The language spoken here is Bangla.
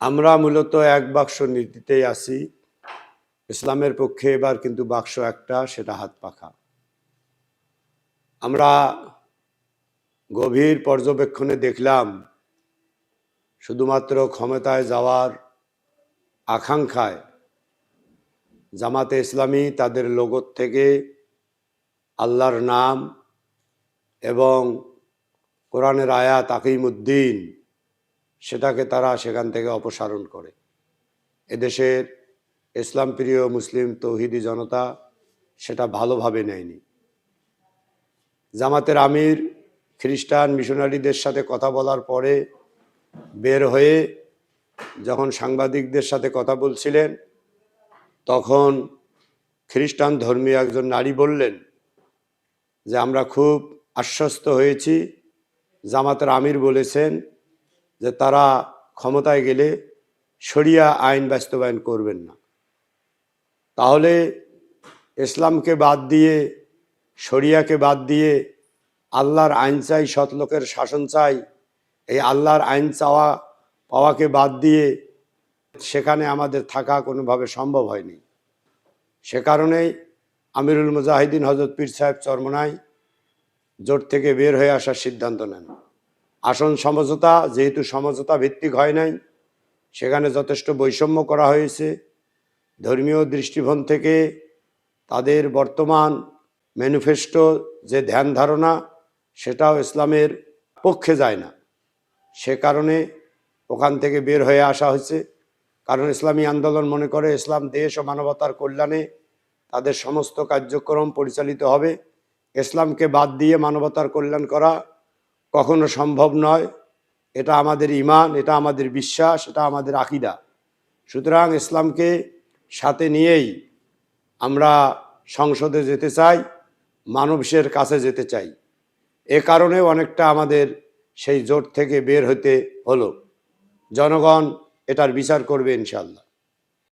আমরা মূলত এক বাক্স নীতিতেই আছি। ইসলামের পক্ষে এবার কিন্তু বাক্স একটা, সেটা হাত পাখা। আমরা গভীর পর্যবেক্ষণে দেখলাম, শুধুমাত্র ক্ষমতায় যাওয়ার আকাঙ্ক্ষায় জামাতে ইসলামী তাদের লোগোর থেকে আল্লাহর নাম এবং কোরআনের আয়াত আকিমুদ্দিন সেটাকে তারা সেখান থেকে অপসারণ করে। এদেশের ইসলাম প্রিয় মুসলিম তৌহিদি জনতা সেটা ভালোভাবে নেয়নি। জামাতের আমির খ্রিস্টান মিশনারিদের সাথে কথা বলার পরে বের হয়ে যখন সাংবাদিকদের সাথে কথা বলছিলেন, তখন খ্রিস্টান ধর্মীয় একজন নারী বললেন যে, আমরা খুব আশ্বস্ত হয়েছি। জামাতের আমির বলেছেন যে তারা ক্ষমতায় গেলে শরিয়া আইন বাস্তবায়ন করবেন না। তাহলে ইসলামকে বাদ দিয়ে, শরিয়াকে বাদ দিয়ে আল্লাহর আইন চাই সৎলোকের শাসন চাই, এই আল্লাহর আইন চাওয়া, পাওয়াকে বাদ দিয়ে সেখানে আমাদের থাকা কোনোভাবে সম্ভব হয়নি। সে কারণেই আমিরুল মুজাহিদিন হজরত পীর সাহেব চরমনাই জোট থেকে বের হয়ে আসার সিদ্ধান্ত নেন। আসন সমঝোতা, যেহেতু সমঝোতা ভিত্তিক হয় নাই, সেখানে যথেষ্ট বৈষম্য করা হয়েছে। ধর্মীয় দৃষ্টিভঙ্গ থেকে তাদের বর্তমান ম্যানিফেস্টো যে ধ্যান ধারণা, সেটাও ইসলামের পক্ষে যায় না। সে কারণে ওখান থেকে বের হয়ে আসা হয়েছে। কারণ ইসলামী আন্দোলন মনে করে ইসলাম দেশ ও মানবতার কল্যাণে তাদের সমস্ত কার্যক্রম পরিচালিত হবে। ইসলামকে বাদ দিয়ে মানবতার কল্যাণ করা কখনো সম্ভব নয়। এটা আমাদের ইমান এটা আমাদের বিশ্বাস, এটা আমাদের আকিদা। সুতরাং ইসলামকে সাথে নিয়েই আমরা সংসদে যেতে চাই মানুষের কাছে যেতে চাই। এ কারণে অনেকটা আমাদের সেই জোট থেকে বের হতে হলো। জনগণ এটার বিচার করবে ইনশাল্লাহ